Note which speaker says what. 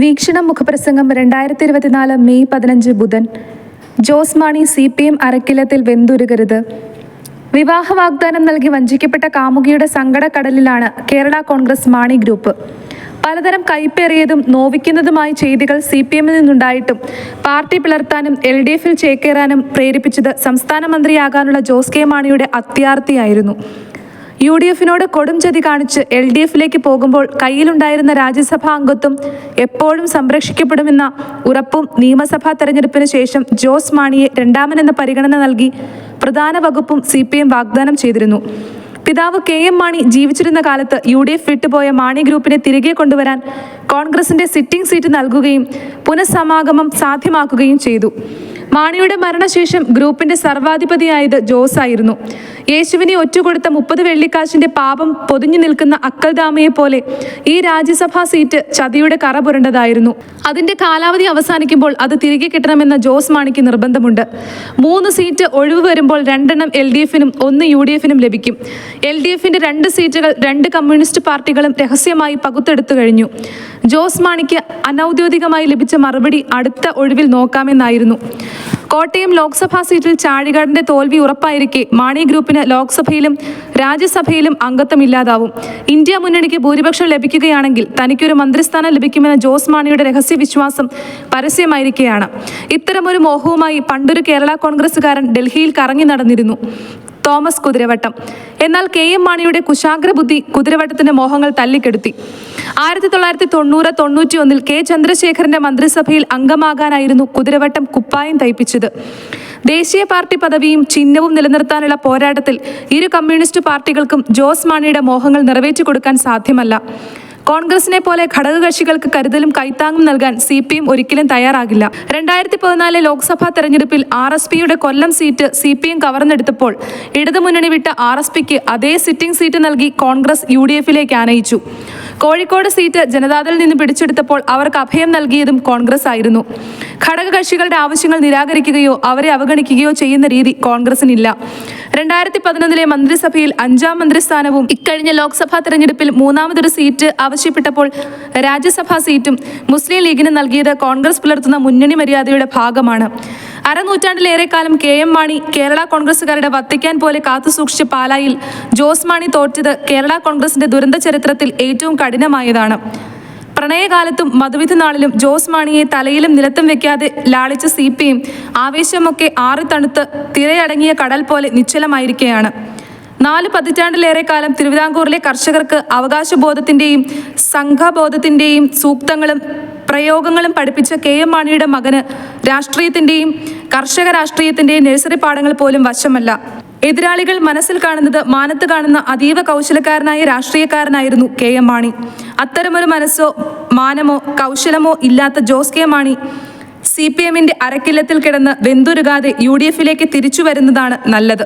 Speaker 1: വീക്ഷണം മുഖപ്രസംഗം രണ്ടായിരത്തി ഇരുപത്തിനാല് മെയ് പതിനഞ്ച് ബുധൻ. Jose Mani C P M അരക്കിലത്തിൽ വെന്തുരുകരുത്. വിവാഹ വാഗ്ദാനം നൽകി വഞ്ചിക്കപ്പെട്ട കാമുകിയുടെ സങ്കടക്കടലിലാണ് കേരള കോൺഗ്രസ് മാണി ഗ്രൂപ്പ്. പലതരം കൈപ്പേറിയതും നോവിക്കുന്നതുമായ ചെയ്തികൾ സി പി എമ്മിൽ നിന്നുണ്ടായിട്ടും പാർട്ടി പിളർത്താനും എൽ ഡി എഫിൽ ചേക്കേറാനും പ്രേരിപ്പിച്ചത് സംസ്ഥാന മന്ത്രിയാകാനുള്ള ജോസ് കെ മാണിയുടെ അത്യാർത്തിയായിരുന്നു യു ഡി എഫിനോട് കൊടും ചതി കാണിച്ച് എൽ ഡി എഫിലേക്ക് പോകുമ്പോൾ കയ്യിലുണ്ടായിരുന്ന രാജ്യസഭാ അംഗത്വം എപ്പോഴും സംരക്ഷിക്കപ്പെടുമെന്ന ഉറപ്പും നിയമസഭാ തെരഞ്ഞെടുപ്പിന് ശേഷം ജോസ് മാണിയെ രണ്ടാമനെന്ന പരിഗണന നൽകി പ്രധാന വകുപ്പും സി പി എം വാഗ്ദാനം ചെയ്തിരുന്നു. പിതാവ് കെ എം മാണി ജീവിച്ചിരുന്ന കാലത്ത് യു ഡി എഫ് വിട്ടുപോയ മാണി ഗ്രൂപ്പിനെ തിരികെ കൊണ്ടുവരാൻ കോൺഗ്രസിന്റെ സിറ്റിംഗ് സീറ്റ് നൽകുകയും പുനഃസമാഗമം സാധ്യമാക്കുകയും ചെയ്തു. മാണിയുടെ മരണശേഷം ഗ്രൂപ്പിന്റെ സർവാധിപതിയായത് ജോസ് ആയിരുന്നു യേശുവിനെ ഒറ്റുകൊടുത്ത മുപ്പത് വെള്ളിക്കാശിന്റെ പാപം പൊതിഞ്ഞു നിൽക്കുന്ന അക്കൽദാമയെ പോലെ ഈ രാജ്യസഭാ സീറ്റ് ചതിയുടെ കറ പുരണ്ടതായിരുന്നു. അതിന്റെ കാലാവധി അവസാനിക്കുമ്പോൾ അത് തിരികെ കിട്ടണമെന്ന ജോസ് മാണിക്ക് നിർബന്ധമുണ്ട്. മൂന്ന് സീറ്റ് ഒഴിവ് വരുമ്പോൾ രണ്ടെണ്ണം എൽ ഡി എഫിനും ഒന്ന് യു ഡി എഫിനും ലഭിക്കും. എൽ ഡി എഫിന്റെ രണ്ട് സീറ്റുകൾ രണ്ട് കമ്മ്യൂണിസ്റ്റ് പാർട്ടികളും രഹസ്യമായി പകുത്തെടുത്തു കഴിഞ്ഞു. ജോസ് മാണിക്ക് അനൌദ്യോഗികമായി ലഭിച്ച മറുപടി അടുത്ത ഒഴിവിൽ നോക്കാമെന്നായിരുന്നു. കോട്ടയം ലോക്സഭാ സീറ്റിൽ ചാഴികാടിന്റെ തോൽവി ഉറപ്പായിരിക്കെ. മാണി ഗ്രൂപ്പിന് ലോക്സഭയിലും രാജ്യസഭയിലും അംഗത്വം ഇല്ലാതാവും. ഇന്ത്യ മുന്നണിക്ക് ഭൂരിപക്ഷം ലഭിക്കുകയാണെങ്കിൽ തനിക്കൊരു മന്ത്രിസ്ഥാനം ലഭിക്കുമെന്ന ജോസ് മാണിയുടെ രഹസ്യ വിശ്വാസം പരസ്യമായിരിക്കെയാണ്. ഇത്തരമൊരു മോഹവുമായി പണ്ടൊരു കേരള കോൺഗ്രസുകാരൻ ഡൽഹിയിൽ കറങ്ങി നടന്നിരുന്നു. തോമസ് കുതിരവട്ടം. എന്നാൽ കെ എം മാണിയുടെ കുശാഗ്ര ബുദ്ധി കുതിരവട്ടത്തിന്റെ മോഹങ്ങൾ തല്ലിക്കെടുത്തി. ആയിരത്തി തൊള്ളായിരത്തി തൊണ്ണൂറ് തൊണ്ണൂറ്റി ഒന്നിൽ കെ ചന്ദ്രശേഖരന്റെ മന്ത്രിസഭയിൽ അംഗമാകാനായിരുന്നു കുതിരവട്ടം കുപ്പായം തയ്പ്പിച്ചത്. ദേശീയ പാർട്ടി പദവിയും ചിഹ്നവും നിലനിർത്താനുള്ള പോരാട്ടത്തിൽ ഇരു കമ്മ്യൂണിസ്റ്റ് പാർട്ടികൾക്കും ജോസ് മാണിയുടെ മോഹങ്ങൾ നിറവേറ്റി കൊടുക്കാൻ സാധ്യമല്ല. കോൺഗ്രസിനെ പോലെ ഘടകകക്ഷികൾക്ക് കരുതലും കൈത്താങ്ങും നൽകാൻ സി പി എം ഒരിക്കലും തയ്യാറാകില്ല. രണ്ടായിരത്തി പതിനാല് ലോക്സഭാ തെരഞ്ഞെടുപ്പിൽ ആർ എസ് പിയുടെ Kollam seat C P M കവർന്നെടുത്തപ്പോൾ ഇടതുമുന്നണി വിട്ട ആർ എസ് പിക്ക് അതേ സിറ്റിംഗ് സീറ്റ് നൽകി കോൺഗ്രസ് യു ഡി എഫിലേക്ക് ആനയിച്ചു. കോഴിക്കോട് സീറ്റ് ജനതാദളിൽ നിന്ന് പിടിച്ചെടുത്തപ്പോൾ അവർക്ക് അഭയം നൽകിയതും കോൺഗ്രസ് ആയിരുന്നു. ഘടകകക്ഷികളുടെ ആവശ്യങ്ങൾ നിരാകരിക്കുകയോ അവരെ അവഗണിക്കുകയോ ചെയ്യുന്ന രീതി കോൺഗ്രസിനില്ല. രണ്ടായിരത്തി പതിനൊന്നിലെ മന്ത്രിസഭയിൽ അഞ്ചാം മന്ത്രിസ്ഥാനവും ഇക്കഴിഞ്ഞ ലോക്സഭാ തെരഞ്ഞെടുപ്പിൽ മൂന്നാമതൊരു സീറ്റ് ആവശ്യപ്പെട്ടപ്പോൾ രാജ്യസഭാ സീറ്റും മുസ്ലിം ലീഗിന് നൽകിയത് കോൺഗ്രസ് പുലർത്തുന്ന മുന്നണി മര്യാദയുടെ ഭാഗമാണ്. അരനൂറ്റാണ്ടിലേറെ കാലം കെ എം മാണി കേരള കോൺഗ്രസുകാരുടെ വത്തിക്കാൻ പോലെ കാത്തുസൂക്ഷിച്ച പാലായിൽ ജോസ് മാണി തോറ്റത് കേരള കോൺഗ്രസിന്റെ ദുരന്ത ചരിത്രത്തിൽ ഏറ്റവും കഠിനമായതാണ്. പ്രണയകാലത്തും മധുവിധ നാളിലും ജോസ് മാണിയെ തലയിലും നിലത്തും വെക്കാതെ ലാളിച്ച സി പി എം ആവേശമൊക്കെ ആറി തണുത്ത് തിരയടങ്ങിയ കടൽ പോലെ നിശ്ചലമായിരിക്കുകയാണ്. നാല് പതിറ്റാണ്ടിലേറെ കാലം തിരുവിതാംകൂറിലെ കർഷകർക്ക് അവകാശബോധത്തിന്റെയും സംഘബോധത്തിന്റെയും സൂക്തങ്ങളും പ്രയോഗങ്ങളും പഠിപ്പിച്ച കെ എം മാണിയുടെ മകന് രാഷ്ട്രീയത്തിന്റെയും കർഷക രാഷ്ട്രീയത്തിന്റെയും നഴ്സറി പാഠങ്ങൾ പോലും വശമല്ല. എതിരാളികൾ മനസ്സിൽ കാണുന്നത് മാനത്ത് കാണുന്ന അതീവ കൗശലക്കാരനായ രാഷ്ട്രീയക്കാരനായിരുന്നു കെ എം മാണി. അത്തരമൊരു മനസ്സോ മാനമോ കൗശലമോ ഇല്ലാത്ത Jose K Mani C P എമ്മിന്റെ അരക്കില്ലത്തിൽ കിടന്ന് വെന്തുരുകാതെ യു ഡി എഫിലേക്ക് തിരിച്ചു വരുന്നതാണ് നല്ലത്.